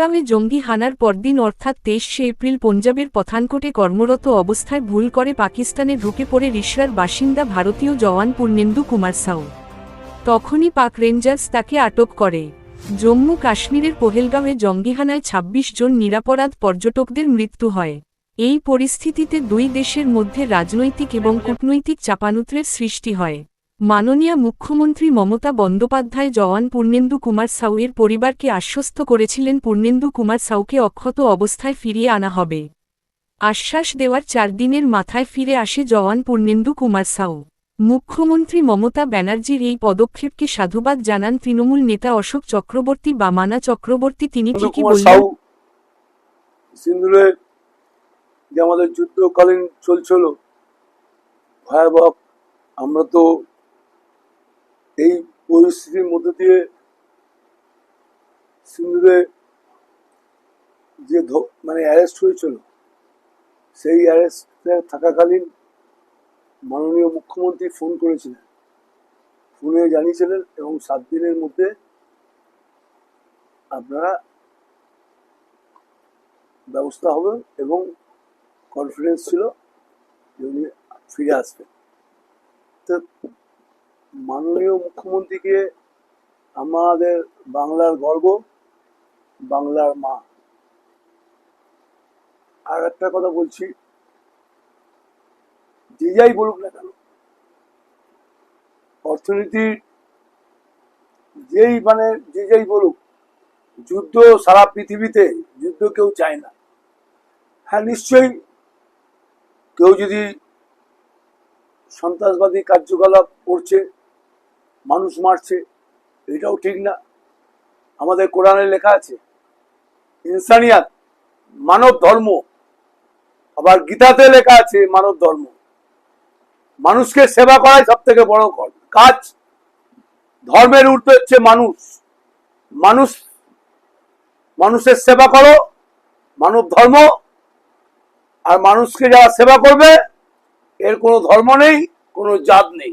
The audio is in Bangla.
পহেলগাঁওয়ে জঙ্গি হানার পরদিন অর্থাৎ তেইশে এপ্রিল পঞ্জাবের পথানকোটে কর্মরত অবস্থায় ভুল করে পাকিস্তানে ঢুকে পড়ে রিসরার বাসিন্দা ভারতীয় জওয়ান পূর্ণেন্দু কুমার সাউ। তখনই পাক রেঞ্জার্স তাকে আটক করে। জম্মু কাশ্মীরের পহেলগাঁওয়ে জঙ্গিহানায় ২৬ জন নিরাপরাধ পর্যটকদের মৃত্যু হয়। এই পরিস্থিতিতে দুই দেশের মধ্যে রাজনৈতিক এবং কূটনৈতিক চাপানুত্রের সৃষ্টি হয়। মাননীয় মুখ্যমন্ত্রী মমতা বন্দ্যোপাধ্যায় জওয়ান পূর্ণেন্দু কুমার সাউয়ের পরিবারকে আশ্বস্ত করেছিলেন পূর্ণেন্দু কুমার সাউকে অক্ষত অবস্থায় ফিরিয়ে আনা হবে। আশ্বাস দেওয়ার চার দিনের মাথায় ফিরে আসে জওয়ান পূর্ণেন্দু কুমার সাউ। মুখ্যমন্ত্রী মমতা ব্যানার্জির এই পদক্ষেপকে সাধুবাদ জানান তৃণমূল নেতা অশোক চক্রবর্তী বা মানা চক্রবর্তী। তিনি ঠিকই বললেন সাউ যে আমাদের যুদ্ধকালীন চলছিল ভয়াবহ আমরা তো পরিস্থিতির মধ্যে দিয়ে সিন্দুরে যে মানে অ্যারেস্ট হয়েছিল, সেই অ্যারেস্টে থাকাকালীন মাননীয় মুখ্যমন্ত্রী ফোন করেছিলেন। ফোনে জানিয়েছিলেন এবং সাত দিনের মধ্যে আপনারা ব্যবস্থা হবে এবং কনফিডেন্স ছিল যে উনি ফিরে আসবেন। তো মাননীয় মুখ্যমন্ত্রীকে আমাদের বাংলার গর্ব, বাংলার মা। আর একটা কথা বলছি, যে যাই বলুক না কেন, অর্থনীতির যেই মানে যে যাই বলুক, যুদ্ধ সারা পৃথিবীতে, যুদ্ধ কেউ চায় না। হ্যাঁ নিশ্চয়ই কেউ যদি সন্ত্রাসবাদী কার্যকলাপ করছে মানুষ মারছে, এটাও ঠিক না। আমাদের কোরআনে লেখা আছে, ইনসানিয়াত, মানব ধর্ম। আবার গীতাতে লেখা আছে, মানব ধর্ম। মানুষকে সেবা করাই সব থেকে বড় কাজ। ধর্মের ঊর্ধ্বে হচ্ছে মানুষ। মানুষ, মানুষের সেবা করো, মানব ধর্ম। আর মানুষকে যারা সেবা করবে, এর কোনো ধর্ম নেই, কোনো জাত নেই।